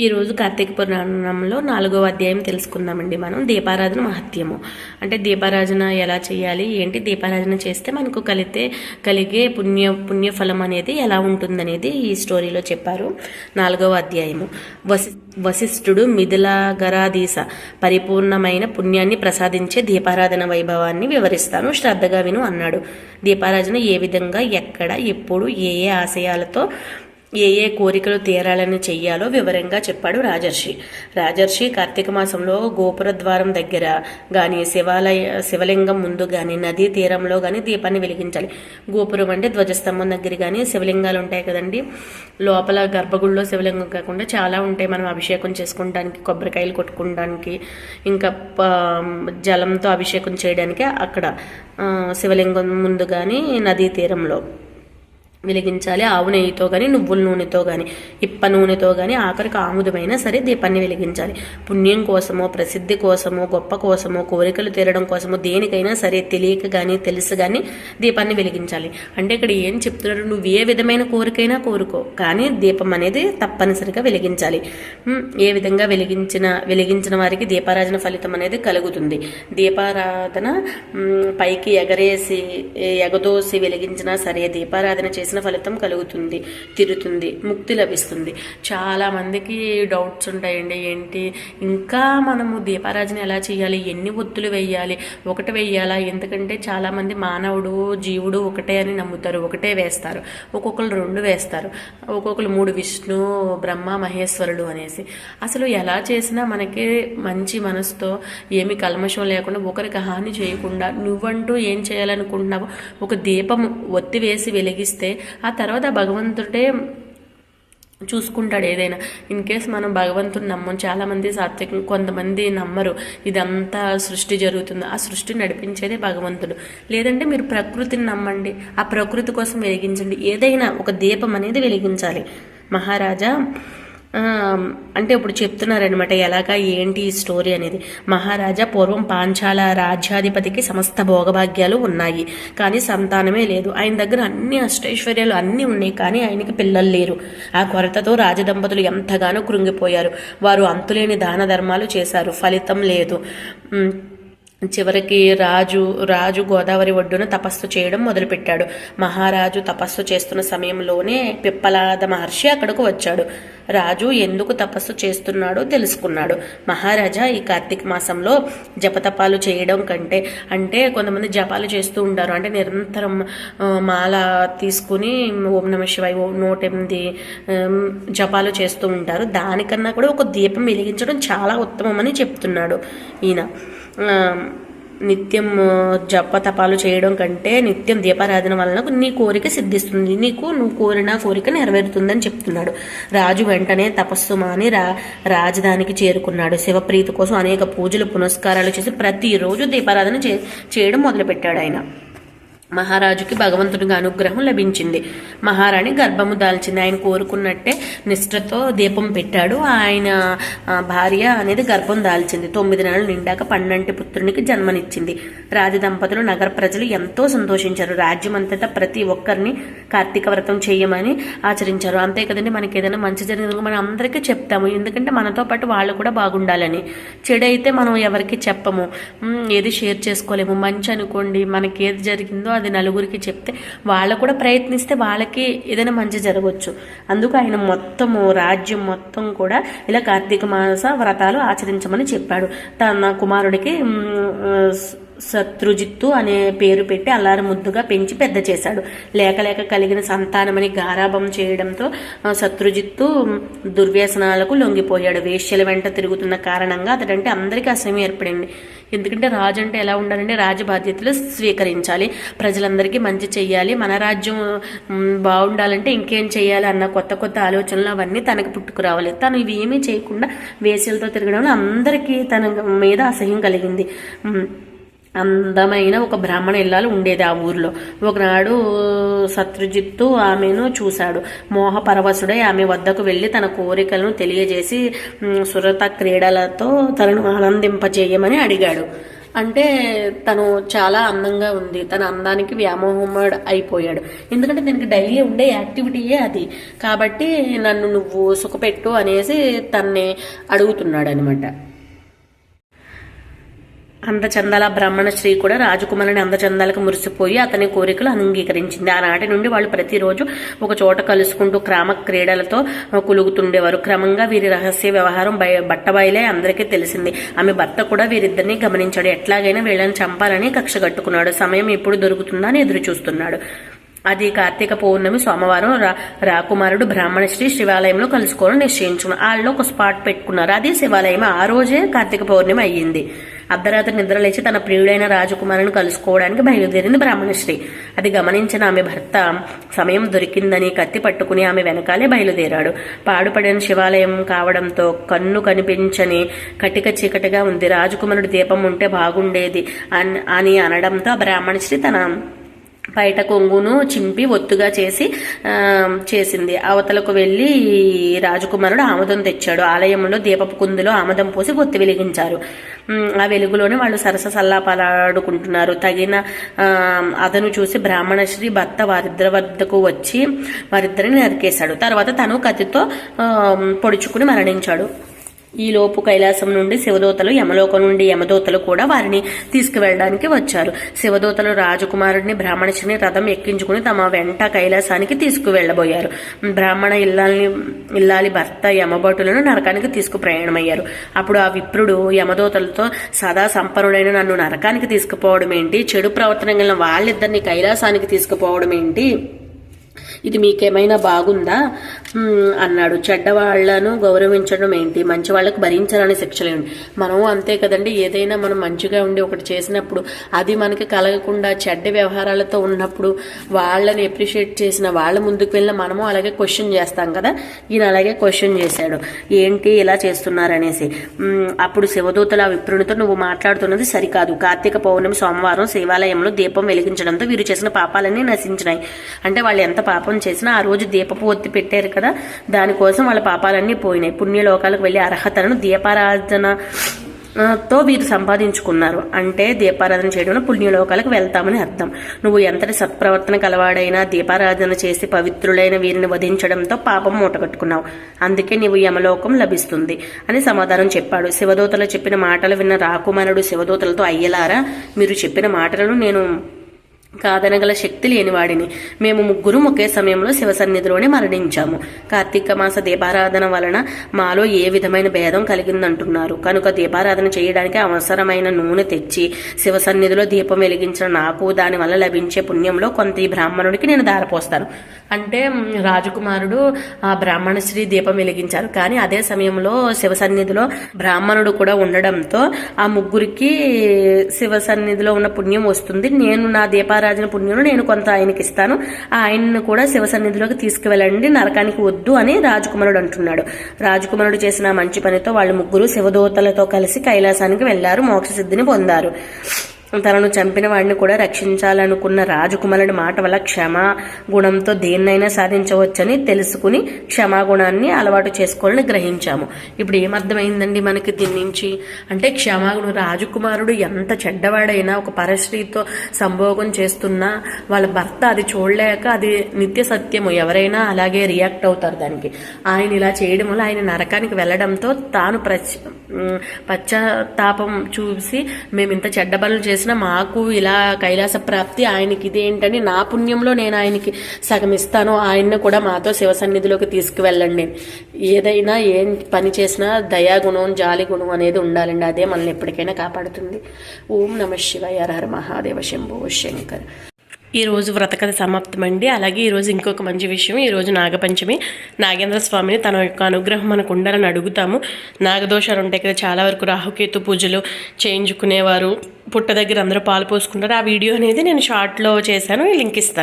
ఈరోజు కార్తీక పురాణంలో నాలుగవ అధ్యాయం తెలుసుకుందామండి మనం. దీపారాధన మహత్యము. అంటే దీపారాధన ఎలా చేయాలి? ఏంటి దీపారాధన చేస్తే మనకు కలితే కలిగే పుణ్య పుణ్యఫలం అనేది ఎలా ఉంటుందనేది ఈ స్టోరీలో చెప్పారు. నాలుగవ అధ్యాయము. వసి వశిష్ఠుడు మిథిలాగరాధీశ పరిపూర్ణమైన పుణ్యాన్ని ప్రసాదించే దీపారాధన వైభవాన్ని వివరిస్తాను. శ్రద్ధగా విను అన్నాడు. దీపారాధన ఏ విధంగా ఎక్కడ ఎప్పుడు ఏ ఏ ఆశయాలతో ఏ ఏ కోరికలు తీరాలని చెయ్యాలో వివరంగా చెప్పాడు రాజర్షి. రాజర్షి కార్తీక మాసంలో గోపుర ద్వారం దగ్గర కానీ శివాలయ శివలింగం ముందు కానీ నదీ తీరంలో కానీ దీపాన్ని వెలిగించాలి. గోపురం అంటే ధ్వజస్తంభం దగ్గర కానీ శివలింగాలు ఉంటాయి కదండి. లోపల గర్భగుడిలో శివలింగం కాకుండా చాలా ఉంటాయి మనం అభిషేకం చేసుకోవడానికి కొబ్బరికాయలు కొట్టుకోవడానికి ఇంకా జలంతో అభిషేకం చేయడానికి అక్కడ శివలింగం ముందు కానీ నదీ తీరంలో. వెలిగించాలి. ఆవు నెయ్యితో కానీ నువ్వుల నూనెతో కానీ ఇప్ప నూనెతో కానీ ఆఖరికి ఆముదమైనా సరే దీపాన్ని వెలిగించాలి. పుణ్యం కోసమో ప్రసిద్ధి కోసమో గొప్ప కోసమో కోరికలు తీరడం కోసమో దేనికైనా సరే తెలియక కానీ తెలుసు కానీ దీపాన్ని వెలిగించాలి. అంటే ఇక్కడ ఏం చెప్తున్నారు? నువ్వు ఏ విధమైన కోరికైనా కోరుకో కానీ దీపం అనేది తప్పనిసరిగా వెలిగించాలి. ఏ విధంగా వెలిగించిన వెలిగించిన వారికి దీపారాధన ఫలితం అనేది కలుగుతుంది. దీపారాధన పైకి ఎగరేసి ఎగదోసి వెలిగించినా సరే దీపారాధన చేసి చేసిన ఫలితం కలుగుతుంది తిరుతుంది ముక్తి లభిస్తుంది. చాలా మందికి డౌట్స్ ఉంటాయండి. ఏంటి? ఇంకా మనము దీపారాధన ఎలా చేయాలి? ఎన్ని ఒత్తులు వేయాలి? ఒకటి వేయాలా? ఎందుకంటే చాలామంది మానవుడు జీవుడు ఒకటే అని నమ్ముతారు. ఒకటే వేస్తారు. ఒక్కొక్కరు రెండు వేస్తారు. ఒక్కొక్కరు మూడు విష్ణు బ్రహ్మ మహేశ్వరుడు అనేసి. అసలు ఎలా చేసినా మనకి మంచి మనసుతో ఏమి కల్మషం లేకుండా ఒకరికి హాని చేయకుండా నువ్వంటూ ఏం చేయాలనుకుంటున్నావో ఒక దీపం ఒత్తి వేసి వెలిగిస్తే ఆ తర్వాత భగవంతుడే చూసుకుంటాడు ఏదైనా. ఇన్ కేస్ మనం భగవంతుని నమ్మం చాలా మంది సాత్వికం కొంతమంది నమ్మరు. ఇదంతా సృష్టి జరుగుతుంది. ఆ సృష్టి నడిపించేదే భగవంతుడు. లేదంటే మీరు ప్రకృతిని నమ్మండి. ఆ ప్రకృతి కోసం వెలిగించండి. ఏదైనా ఒక దీపం అనేది వెలిగించాలి. మహారాజా అంటే ఇప్పుడు చెప్తున్నారనమాట ఎలాగా ఏంటి ఈ స్టోరీ అనేది. మహారాజా పూర్వం పాంచాల రాజ్యాధిపతికి సమస్త భోగభాగ్యాలు ఉన్నాయి. కానీ సంతానమే లేదు. ఆయన దగ్గర అన్ని అష్టైశ్వర్యాలు అన్నీ ఉన్నాయి. కానీ ఆయనకి పిల్లలు లేరు. ఆ కొరతతో రాజదంపతులు ఎంతగానో కృంగిపోయారు. వారు అంతులేని దాన ధర్మాలు చేశారు. ఫలితం లేదు. చివరికి రాజు రాజు గోదావరి ఒడ్డున తపస్సు చేయడం మొదలుపెట్టాడు. మహారాజు తపస్సు చేస్తున్న సమయంలోనే పిప్పలాద మహర్షి అక్కడకు వచ్చాడు. రాజు ఎందుకు తపస్సు చేస్తున్నాడో తెలుసుకున్నాడు. మహారాజా ఈ కార్తీక మాసంలో జపతపాలు చేయడం కంటే అంటే కొంతమంది జపాలు చేస్తూ ఉంటారు. అంటే నిరంతరం మాల తీసుకుని ఓం నమ శివాయ ఓం నూట ఎనిమిది జపాలు చేస్తూ ఉంటారు. దానికన్నా కూడా ఒక దీపం వెలిగించడం చాలా ఉత్తమమని చెప్తున్నాడు ఈయన. నిత్యం జపతపాలు చేయడం కంటే నిత్యం దీపారాధన వలన నీ కోరిక సిద్ధిస్తుంది. నీకు నువ్వు కోరిన కోరిక నెరవేరుతుందని చెప్తున్నాడు. రాజు వెంటనే తపస్సు మాని రా రాజధానికి చేరుకున్నాడు. శివప్రీతి కోసం అనేక పూజలు పునస్కారాలు చేసి ప్రతిరోజు దీపారాధన చే చేయడం మొదలుపెట్టాడు ఆయన. మహారాజుకి భగవంతుడిగా అనుగ్రహం లభించింది. మహారాణి గర్భము దాల్చింది. ఆయన కోరుకున్నట్టే నిష్ఠతో దీపం పెట్టాడు. ఆయన భార్య అనేది గర్భం దాల్చింది. తొమ్మిది నెలలు నిండాక పన్నెంటి పుత్రునికి జన్మనిచ్చింది. రాజ దంపతులు నగర ప్రజలు ఎంతో సంతోషించారు. రాజ్యం అంతటా ప్రతి ఒక్కరిని కార్తీక వ్రతం చేయమని ఆచరించారు. అంతే కదండి మనకి ఏదైనా మంచి జరిగింది మనం అందరికీ చెప్తాము. ఎందుకంటే మనతో పాటు వాళ్ళు కూడా బాగుండాలని. చెడు అయితే మనం ఎవరికి చెప్పము. ఏది షేర్ చేసుకోలేము. మంచి అనుకోండి మనకి ఏది జరిగిందో అది నలుగురికి చెప్తే వాళ్ళు కూడా ప్రయత్నిస్తే వాళ్ళకి ఏదైనా మంచి జరగవచ్చు అందుకు ఆయన మొత్తము రాజ్యం మొత్తం కూడా ఇలా కార్తీక మాస వ్రతాలు ఆచరించమని చెప్పాడు. తన కుమారుడికి శత్రుజిత్తు అనే పేరు పెట్టి అల్లారు ముద్దుగా పెంచి పెద్ద చేశాడు. లేక లేక కలిగిన సంతానమని గారాభం చేయడంతో శత్రుజిత్తు దుర్వ్యసనాలకు లొంగిపోయాడు. వేశ్యల వెంట తిరుగుతున్న కారణంగా అతడంటే అందరికీ అసహ్యం ఏర్పడింది. ఎందుకంటే రాజు అంటే ఎలా ఉండాలంటే రాజు బాధ్యతలు స్వీకరించాలి. ప్రజలందరికీ మంచి చేయాలి మన రాజ్యం బాగుండాలంటే ఇంకేం చేయాలి అన్న కొత్త కొత్త ఆలోచనలు అవన్నీ తనకు పుట్టుకురావాలి. తను ఇవి ఏమీ చేయకుండా వేశ్యలతో తిరగడం అందరికీ తన మీద అసహ్యం కలిగింది. అందమైన ఒక బ్రాహ్మణ ఇల్లాలు ఉండేది ఆ ఊర్లో. ఒకనాడు శత్రుజిత్తు ఆమెను చూశాడు. మోహపరవశుడై ఆమె వద్దకు వెళ్ళి తన కోరికలను తెలియజేసి సురత క్రీడలతో తనను ఆనందింపజేయమని అడిగాడు. అంటే తను చాలా అందంగా ఉంది. తన అందానికి వ్యామోహముడు అయిపోయాడు. ఎందుకంటే దీనికి డైలీ ఉండే యాక్టివిటీయే అది. కాబట్టి నన్ను నువ్వు సుఖపెట్టు అనేసి తన్ని అడుగుతున్నాడు అనమాట అందచందాల బ్రాహ్మణ స్త్రీ కూడా రాజకుమారుని అందచందాలకు మురిసిపోయి అతని కోరికలు అంగీకరించింది. ఆనాటి నుండి వాళ్ళు ప్రతిరోజు ఒక చోట కలుసుకుంటూ క్రామ క్రీడలతో కులుగుతుండేవారు. క్రమంగా వీరి రహస్య వ్యవహారం బయ బట్టబయలే అందరికీ తెలిసింది. ఆమె భర్త కూడా వీరిద్దరిని గమనించాడు. ఎట్లాగైనా వీళ్ళని చంపాలని కక్ష కట్టుకున్నాడు. సమయం ఎప్పుడు దొరుకుతుందా అని ఎదురు చూస్తున్నాడు అది కార్తీక పౌర్ణమి సోమవారం రా రాకుమారుడు బ్రాహ్మణ శ్రీ శివాలయంలో కలుసుకోవాలని నిశ్చయించుకున్నారు వాళ్ళు ఒక స్పాట్ పెట్టుకున్నారు. అది శివాలయం ఆ రోజే కార్తీక పౌర్ణమి అయ్యింది. అర్ధరాత్రి నిద్ర లేచి తన ప్రియుడైన రాజకుమారుని కలుసుకోవడానికి బయలుదేరింది బ్రాహ్మణశ్రీ. అది గమనించిన ఆమె భర్త సమయం దొరికిందని కత్తి పట్టుకుని ఆమె వెనకాలే బయలుదేరాడు. పాడుపడిన శివాలయం కావడంతో కన్ను కనిపించని కటిక చీకటిగా ఉంది. రాజకుమారుడు దీపం ఉంటే బాగుండేది అని అనడంతో బ్రాహ్మణశ్రీ తన బయట కొంగును చింపి ఒత్తుగా చేసి చేసింది. అవతలకు వెళ్ళి రాజకుమారుడు ఆమదం తెచ్చాడు. ఆలయంలో దీపపు కుందులో ఆమదం పోసి ఒత్తి వెలిగించారు. ఆ వెలుగులోనే వాళ్ళు సరస సల్లాపాలాడుకుంటున్నారు. తగిన అతను చూసి బ్రాహ్మణశ్రీ భర్త వారిద్దరి వద్దకు వచ్చి వారిద్దరిని నరికేశాడు. తర్వాత తను కత్తితో పొడుచుకుని మరణించాడు. ఈలోపు కైలాసం నుండి శివదూతలు యమలోకం నుండి యమదూతలు కూడా వారిని తీసుకువెళ్ళడానికి వచ్చారు. శివదూతలు రాజకుమారుడిని బ్రాహ్మణుని రథం ఎక్కించుకుని తమ వెంట కైలాసానికి తీసుకువెళ్ళబోయారు బ్రాహ్మణ ఇల్లాల్ని ఇల్లాలి భర్త యమభటులను నరకానికి తీసుకు ప్రయాణమయ్యారు అప్పుడు ఆ విప్రుడు యమదూతలతో సదా సంపన్నుడైన నన్ను నరకానికి తీసుకుపోవడం ఏంటి? చెడు ప్రవర్తన కలిగిన వాళ్ళిద్దరిని కైలాసానికి తీసుకుపోవడం ఏంటి? ఇది మీకేమైనా బాగుందా? అన్నాడు. చెడ్డవాళ్ళను గౌరవించడం ఏంటి? మంచి వాళ్ళకు భరించాలని శిక్షలేండి మనం అంతే కదండి. ఏదైనా మనం మంచిగా ఉండి ఒకటి చేసినప్పుడు అది మనకి కలగకుండా చెడ్డ వ్యవహారాలతో ఉన్నప్పుడు వాళ్ళని ఎప్రిషియేట్ చేసిన వాళ్ళ ముందుకు వెళ్ళిన మనము అలాగే క్వశ్చన్ చేస్తాం కదా? ఈయన అలాగే క్వశ్చన్ చేశాడు. ఏంటి ఇలా చేస్తున్నారనేసి. అప్పుడు శివదూతల విప్రునితో నువ్వు మాట్లాడుతున్నది సరికాదు. కార్తీక పౌర్ణమి సోమవారం శివాలయంలో దీపం వెలిగించడంతో వీరు చేసిన పాపాలన్నీ నశించినాయి. అంటే వాళ్ళు ఎంత పాపం చేసినా ఆ రోజు దీపపు ఒత్తి పెట్టారు కదా? దానికోసం వాళ్ళ పాపాలన్నీ పోయినాయి. పుణ్యలోకాలకు వెళ్ళే అర్హతలను దీపారాధన తో వీరు సంపాదించుకున్నారు. అంటే దీపారాధన చేయడంలో పుణ్యలోకాలకు వెళ్తామని అర్థం. నువ్వు ఎంతటి సత్ప్రవర్తన కలవాడైనా దీపారాధన చేసి పవిత్రులైన వీరిని వధించడంతో పాపం మూటగట్టుకున్నావు. అందుకే నీవు యమలోకం లభిస్తుంది అని సమాధానం చెప్పాడు. శివదూతలు చెప్పిన మాటలు విన్న రాకుమారుడు శివదూతలతో అయ్యలారా మీరు చెప్పిన మాటలను నేను కాదనగల శక్తి లేనివాడిని మేము ముగ్గురు ఒకే సమయంలో శివ సన్నిధిలోనే మరణించాము. కార్తీక మాస దీపారాధన వలన మాలో ఏ విధమైన భేదం కలిగిందంటున్నారు. కనుక దీపారాధన చేయడానికి అవసరమైన నూనె తెచ్చి శివ సన్నిధిలో దీపం వెలిగించిన నాకు దాని వల్ల లభించే పుణ్యంలో కొంత ఈ బ్రాహ్మణుడికి నేను దారపోస్తాను అంటే రాజకుమారుడు ఆ బ్రాహ్మణ శ్రీ దీపం వెలిగించారు. కానీ అదే సమయంలో శివ సన్నిధిలో బ్రాహ్మణుడు కూడా ఉండడంతో ఆ ముగ్గురికి శివ సన్నిధిలో ఉన్న పుణ్యం వస్తుంది. నేను నా దీపారాజన పుణ్యం నేను కొంత ఆయనకి ఇస్తాను. ఆయన్ను కూడా శివ సన్నిధిలోకి తీసుకువెళ్ళండి. నరకానికి వద్దు అని రాజకుమారుడు అంటున్నాడు. రాజకుమారుడు చేసిన మంచి పనితో వాళ్ళు ముగ్గురు శివదూతలతో కలిసి కైలాసానికి వెళ్ళారు. మోక్ష సిద్ధిని పొందారు. తనను చంపిన వాడిని కూడా రక్షించాలనుకున్న రాజకుమారుడి మాట వల్ల క్షమా గుణంతో దేన్నైనా సాధించవచ్చని తెలుసుకుని క్షమాగుణాన్ని అలవాటు చేసుకోవాలని గ్రహించాము. ఇప్పుడు ఏమర్థమైందండి మనకి దీని నుంచి? అంటే క్షమాగుణం రాజకుమారుడు ఎంత చెడ్డవాడైనా ఒక పరశ్రీతో సంభోగం చేస్తున్నా వాళ్ళ భర్త అది చూడలేక అది నిత్య సత్యము ఎవరైనా అలాగే రియాక్ట్ అవుతారు దానికి. ఆయన ఇలా చేయడం వల్ల ఆయన నరకానికి వెళ్ళడంతో తాను ప్రచ పశ్చాత్తాపం చూసి మేము ఇంత చెడ్డ పనులు చేసి చేసిన మాకు ఇలా కైలాస ప్రాప్తి ఆయనకి ఇదేంటని నా పుణ్యంలో నేను ఆయనకి సగమిస్తాను ఆయన్ని కూడా మాతో శివ సన్నిధిలోకి తీసుకువెళ్ళండి. ఏదైనా ఏం పని చేసినా దయాగుణం జాలి గుణం అనేది ఉండాలండి. అదే మనల్ని ఎప్పటికైనా కాపాడుతుంది. ఓం నమ శివాయ. హర మహాదేవ శంభో శంకర్. ఈరోజు వ్రతకథ సమాప్తమండి. అలాగే ఈరోజు ఇంకొక మంచి విషయం ఈరోజు నాగపంచమి. నాగేంద్ర స్వామిని తన యొక్క అనుగ్రహం మనకు ఉండాలని అడుగుతాము. నాగదోషాలు ఉంటాయి కదా చాలా వరకు రాహుకేతు పూజలు చేయించుకునేవారు. పుట్ట దగ్గర అందరూ పాలు పోసుకుంటారు. ఆ వీడియో అనేది నేను షార్ట్లో చేశాను లింక్ ఇస్తాను.